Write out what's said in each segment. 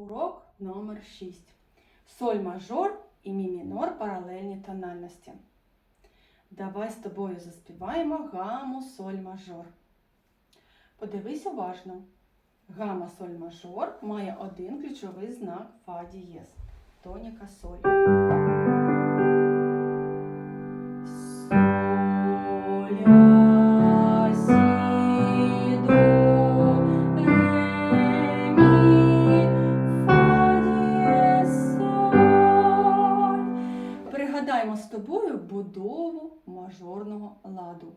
Урок номер 6. Соль мажор і мі мінор паралельні тональності. Давай з тобою заспіваємо гаму соль мажор. Подивись уважно. Гама соль мажор має один ключовий знак фа дієс. Тоніка соль. Мажорного ладу.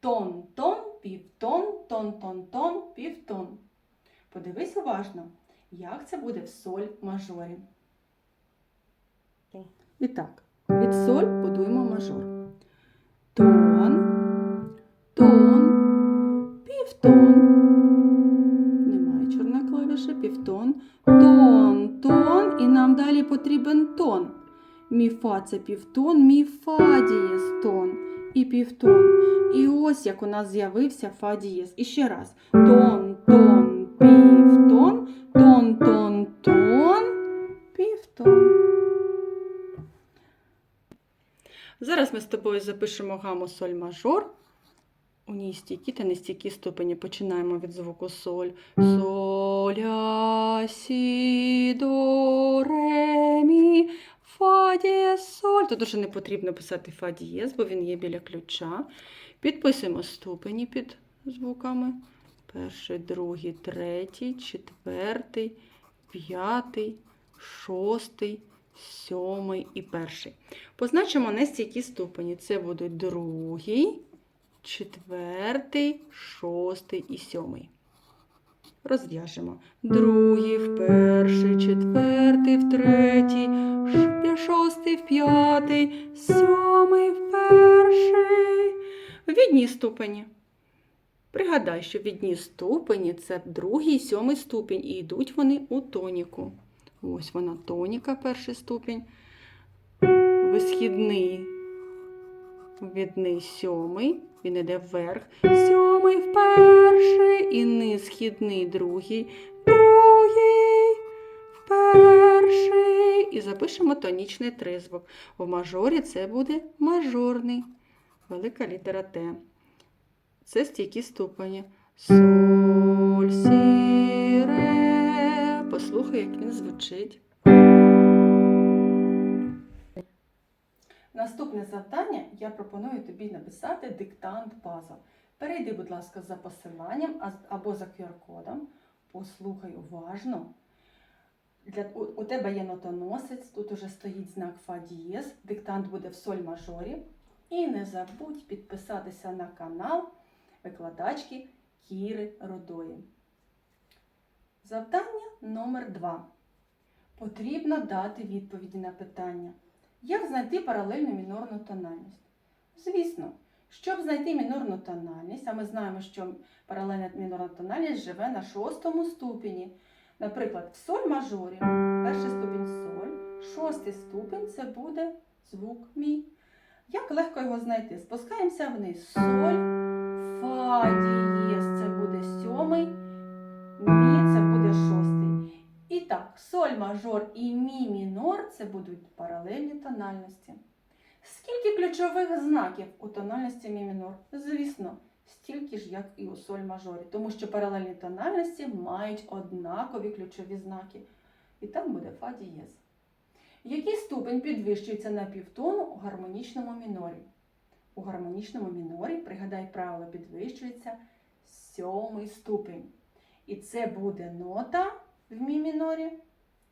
Тон, тон, півтон, тон, тон, тон, півтон. Подивись уважно, як це буде в соль мажорі. І так, від соль будуємо мажор. Тон, тон, півтон. Немає чорної клавіші, півтон. Тон, тон, і нам далі потрібен тон. Мі це півтон, мі фа дієз тон і півтон. І ось як у нас з'явився фа дієз. І ще раз. Тон, тон, півтон, тон, тон, тон, півтон. Зараз ми з тобою запишемо гаму соль мажор. У ній стійкі та нестійкі ступені. Починаємо від звуку соль. Соль, сі, до, ре, мі, фа дієз, соль. Тут уже не потрібно писати фа дієз, бо він є біля ключа. Підписуємо ступені під звуками. Перший, другий, третій, четвертий, п'ятий, шостий, сьомий і перший. Позначимо нестійкі ступені. Це будуть другий, четвертий, шостий і сьомий. Розв'яжемо. Другий в перший, четвертий в третій, ш- шостий в п'ятий, сьомий в перший. Відні ступені. Пригадай, що відні ступені це другий і сьомий ступінь, і йдуть вони у тоніку. Ось вона тоніка, перший ступінь. Висхідний відний сьомий, він іде вверх. Сьомий в перший і низ східний другий, другий І запишемо тонічний тризвук. В мажорі це буде мажорний. Велика літера Т. Це стійкі ступені. Соль, сі, ре. Послухай, як він звучить. Наступне завдання я пропоную тобі написати диктант база. Перейди, будь ласка, за посиланням або за QR-кодом. Послухай уважно. Для, у, у тебе є нотоносець, тут уже стоїть знак Фа дієз, диктант буде в соль мажорі. І не забудь підписатися на канал викладачки Кіри Родої. Завдання номер 2. Потрібно дати відповіді на питання. Як знайти паралельну мінорну тональність? Звісно, щоб знайти мінорну тональність, а ми знаємо, що паралельна мінорна тональність живе на шостому ступені. Наприклад, в соль мажорі, перший ступінь соль, шостий ступінь це буде звук мі. Як легко його знайти? Спускаємося вниз. Соль, фа дієз це буде сьомий, мі це буде шостий. І так, соль мажор і мі мінор це будуть паралельні тональності. Скільки ключових знаків у тональності мі мінор? Звісно, стільки ж, як і у соль мажорі, тому що паралельні тональності мають однакові ключові знаки. І там буде фа дієз. Який ступень підвищується на півтону у гармонічному мінорі? У гармонічному мінорі, пригадай правило, підвищується сьомий ступень. І це буде нота в мі мінорі.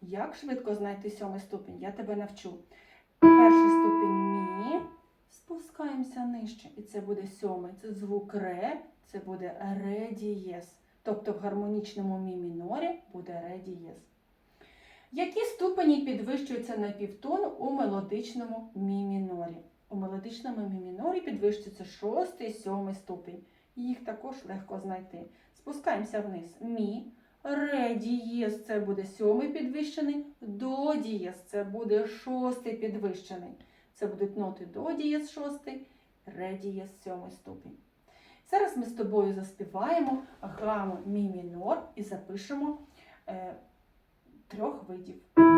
Як швидко знайти сьомий ступінь? Я тебе навчу. Перший ступінь. Спускаємося нижче. І це буде сьомий. Це звук ре, це буде ре дієз. Тобто в гармонічному мі мінорі буде ре дієз. Які ступені підвищуються на півтону у мелодичному мі мінорі? У мелодичному мі мінорі підвищується шостий сьомий ступінь. Їх також легко знайти. Спускаємося вниз. Мі. Ре дієз це буде сьомий підвищений, до дієз це буде шостий підвищений. Це будуть ноти до дієс шостий, ре дієс сьомий ступінь. Зараз ми з тобою заспіваємо граму мі мінор і запишемо е, трьох видів.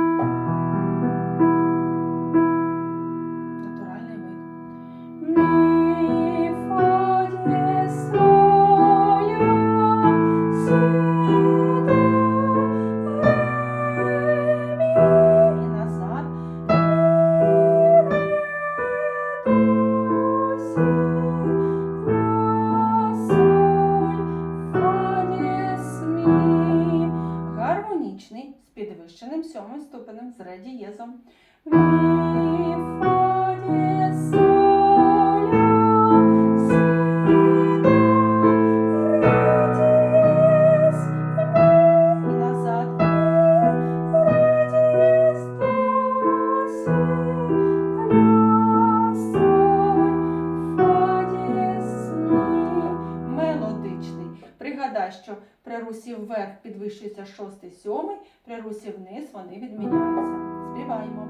З сьомим ступенем з радієзом. Мі, русі вверх підвищується шостий, сьомий, при русі вниз вони відміняються. Співаємо.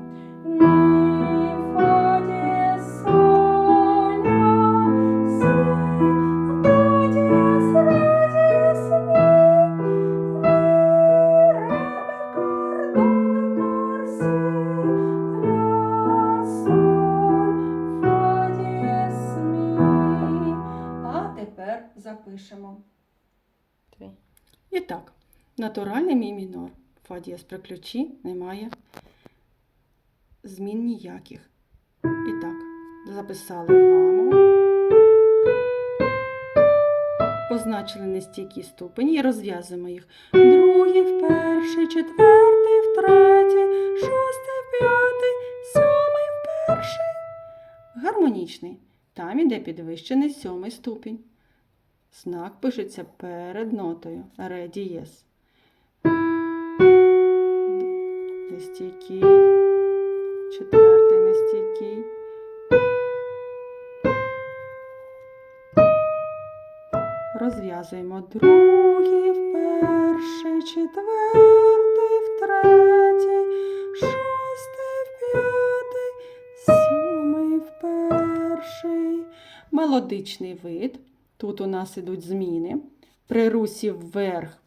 2 дієс при ключі немає змін ніяких. І так, записали гаму, позначили нестійкі ступені і розв'язуємо їх. Другий, в перший, четвертий, в третій, шостий, в п'ятий, сьомий, в перший. Гармонічний. Там іде підвищений сьомий ступінь. Знак пишеться перед нотою. Ре дієс. Нестійкий, четвертий нестійкий. Розв'язуємо другий в перший, четвертий в третій, шостий п'ятий, сьомий в перший. Мелодичний вид. Тут у нас ідуть зміни. При русі вверх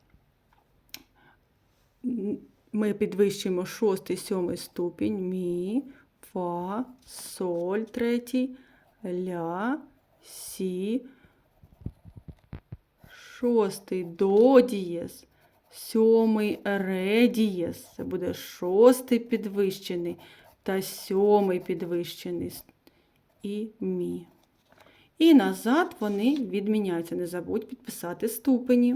ми підвищуємо шостий, сьомий ступінь. Мі, фа, соль третій, ля, сі. Шостий до дієс, сьомий ре дієс. Це буде шостий підвищений та сьомий підвищений і мі. І назад вони відміняються. Не забудь підписати ступені.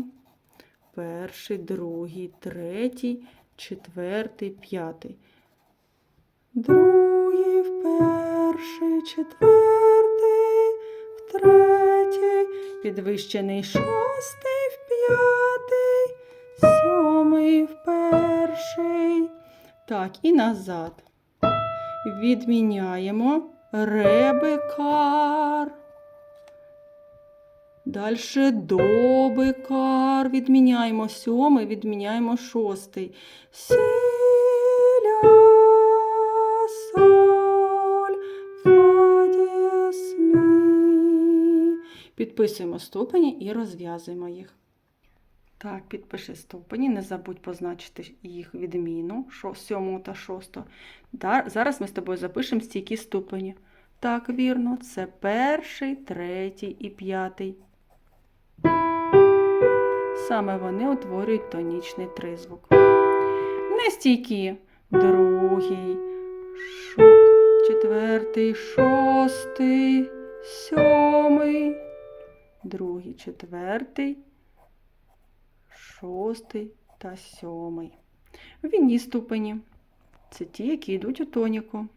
Перший, другий, третій, четвертий, п'ятий. Другий в перший, четвертий, в третій, підвищений шостий в п'ятий, сьомий в перший. Так, і назад. Відміняємо ребекар. Дальше добикар. Відміняємо сьомий, відміняємо шостий. Сіля, соль, фа, дієс. Підписуємо ступені і розв'язуємо їх. Так, підпиши ступені, не забудь позначити їх відміну, сьому та шосту. Зараз ми з тобою запишемо стійкі ступені. Так, вірно, це перший, третій і п'ятий. Саме вони утворюють тонічний тризвук. Нестійкі. Другий, шо... четвертий, шостий, сьомий, другий, четвертий, шостий та сьомий. Вінні ступені. Це ті, які йдуть у тоніку.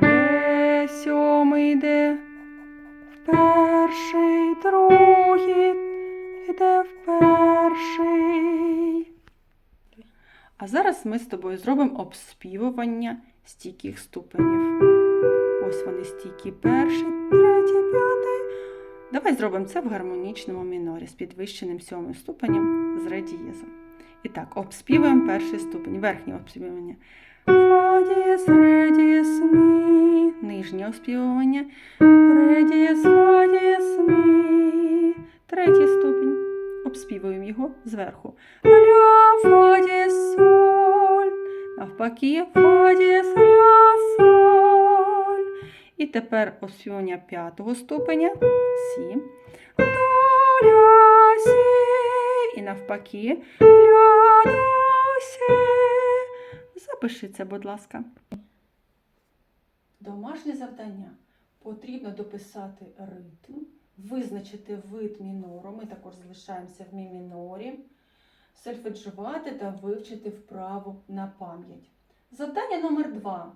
Ре сьомий йде перший, другий йде в перший. А зараз ми з тобою зробимо обспівування стійких ступенів. Ось вони стійкі перший, третій, п'ятий. Давай зробимо це в гармонічному мінорі з підвищеним сьомим ступенем з ре дієзом. І так, обспівуємо перший ступень, верхнє обспівування. Нижнє оспівування. Третій ступінь. Обспівуємо його зверху. Ля, фа, соль. Навпаки, фа, ля, соль. І тепер осьоння п'ятого ступеня. Сі. До, ля, сі. І навпаки, ля, до, сі. Запиши це, будь ласка. Домашнє завдання. Потрібно дописати ритм, визначити вид мінору. Ми також залишаємося в мі мінорі, сольфеджувати та вивчити вправу на пам'ять. Завдання номер два.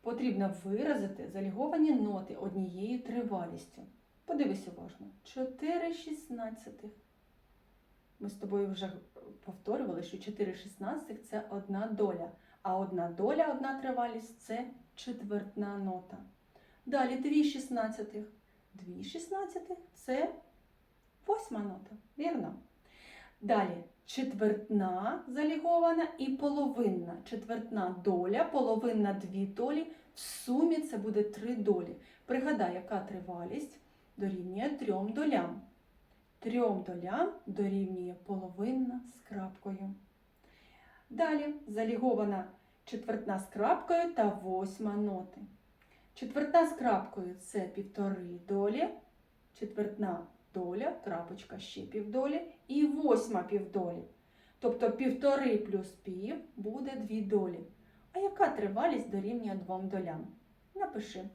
Потрібно виразити заліговані ноти однією тривалістю. Подивись уважно. 4 шістнадцятих. Ми з тобою вже повторювали, що 4 шістнадцятих – це одна доля. А одна доля, одна тривалість це четвертна нота. Далі 2 шістнадцятих. 2 шістнадцятих це восьма нота. Вірно? Далі четвертна залігована і половинна. Четвертна доля, половинна дві долі. В сумі це буде три долі. Пригадай, яка тривалість дорівнює трьом долям. Трьом долям дорівнює половинна з крапкою. Далі залігована четвертна з крапкою та восьма ноти. Четвертна з крапкою це півтори долі, четвертна доля, крапочка ще півдолі і восьма півдолі. Тобто півтори плюс пів буде дві долі. А яка тривалість дорівнює двом долям? Напиши.